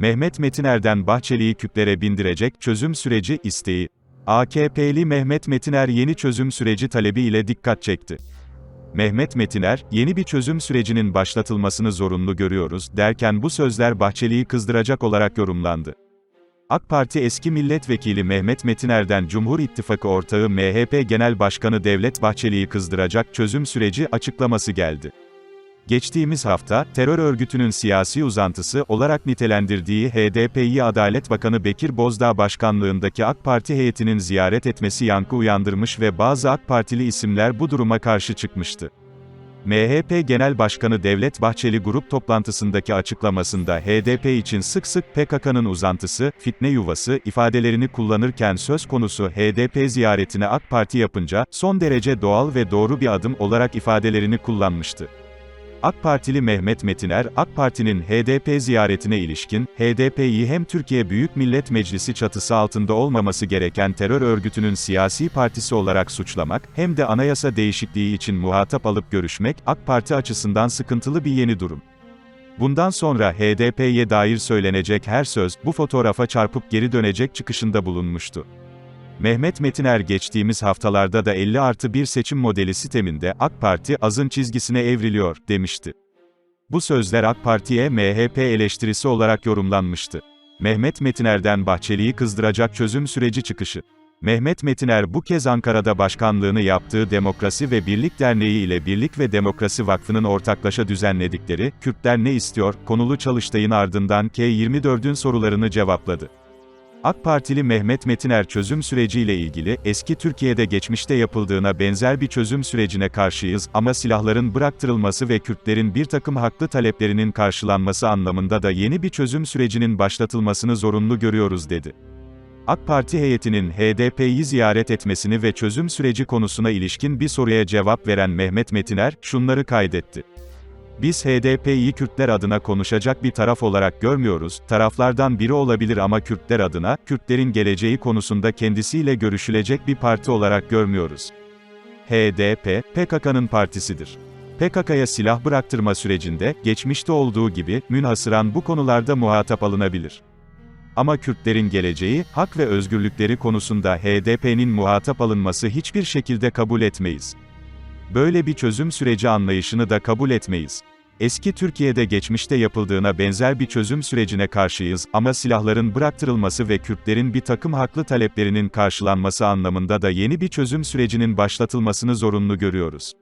Mehmet Metiner'den Bahçeli'yi küplere bindirecek çözüm süreci isteği. AKP'li Mehmet Metiner yeni çözüm süreci talebi ile dikkat çekti. Mehmet Metiner, yeni bir çözüm sürecinin başlatılmasını zorunlu görüyoruz, derken bu sözler Bahçeli'yi kızdıracak olarak yorumlandı. AK Parti eski milletvekili Mehmet Metiner'den Cumhur İttifakı ortağı MHP Genel Başkanı Devlet Bahçeli'yi kızdıracak çözüm süreci açıklaması geldi. Geçtiğimiz hafta, terör örgütünün siyasi uzantısı olarak nitelendirdiği HDP'yi Adalet Bakanı Bekir Bozdağ başkanlığındaki AK Parti heyetinin ziyaret etmesi yankı uyandırmış ve bazı AK Partili isimler bu duruma karşı çıkmıştı. MHP Genel Başkanı Devlet Bahçeli grup toplantısındaki açıklamasında HDP için sık sık PKK'nın uzantısı, fitne yuvası ifadelerini kullanırken söz konusu HDP ziyaretine AK Parti yapınca, son derece doğal ve doğru bir adım olarak ifadelerini kullanmıştı. AK Partili Mehmet Metiner, AK Parti'nin HDP ziyaretine ilişkin, HDP'yi hem Türkiye Büyük Millet Meclisi çatısı altında olmaması gereken terör örgütünün siyasi partisi olarak suçlamak, hem de anayasa değişikliği için muhatap alıp görüşmek, AK Parti açısından sıkıntılı bir yeni durum. Bundan sonra HDP'ye dair söylenecek her söz, bu fotoğrafa çarpıp geri dönecek çıkışında bulunmuştu. Mehmet Metiner geçtiğimiz haftalarda da 50 artı 1 seçim modeli sisteminde AK Parti azın çizgisine evriliyor, demişti. Bu sözler AK Parti'ye MHP eleştirisi olarak yorumlanmıştı. Mehmet Metiner'den Bahçeli'yi kızdıracak çözüm süreci çıkışı. Mehmet Metiner bu kez Ankara'da başkanlığını yaptığı Demokrasi ve Birlik Derneği ile Birlik ve Demokrasi Vakfı'nın ortaklaşa düzenledikleri, Kürtler ne istiyor, konulu çalıştayın ardından K24'ün sorularını cevapladı. AK Partili Mehmet Metiner çözüm süreciyle ilgili, eski Türkiye'de geçmişte yapıldığına benzer bir çözüm sürecine karşıyız ama silahların bıraktırılması ve Kürtlerin bir takım haklı taleplerinin karşılanması anlamında da yeni bir çözüm sürecinin başlatılmasını zorunlu görüyoruz dedi. AK Parti heyetinin HDP'yi ziyaret etmesini ve çözüm süreci konusuna ilişkin bir soruya cevap veren Mehmet Metiner, şunları kaydetti. Biz HDP'yi Kürtler adına konuşacak bir taraf olarak görmüyoruz, taraflardan biri olabilir ama Kürtler adına, Kürtlerin geleceği konusunda kendisiyle görüşülecek bir parti olarak görmüyoruz. HDP, PKK'nın partisidir. PKK'ya silah bıraktırma sürecinde, geçmişte olduğu gibi, münhasıran bu konularda muhatap alınabilir. Ama Kürtlerin geleceği, hak ve özgürlükleri konusunda HDP'nin muhatap alınması hiçbir şekilde kabul etmeyiz. Böyle bir çözüm süreci anlayışını da kabul etmeyiz. Eski Türkiye'de geçmişte yapıldığına benzer bir çözüm sürecine karşıyız ama silahların bıraktırılması ve Kürtlerin bir takım haklı taleplerinin karşılanması anlamında da yeni bir çözüm sürecinin başlatılmasını zorunlu görüyoruz.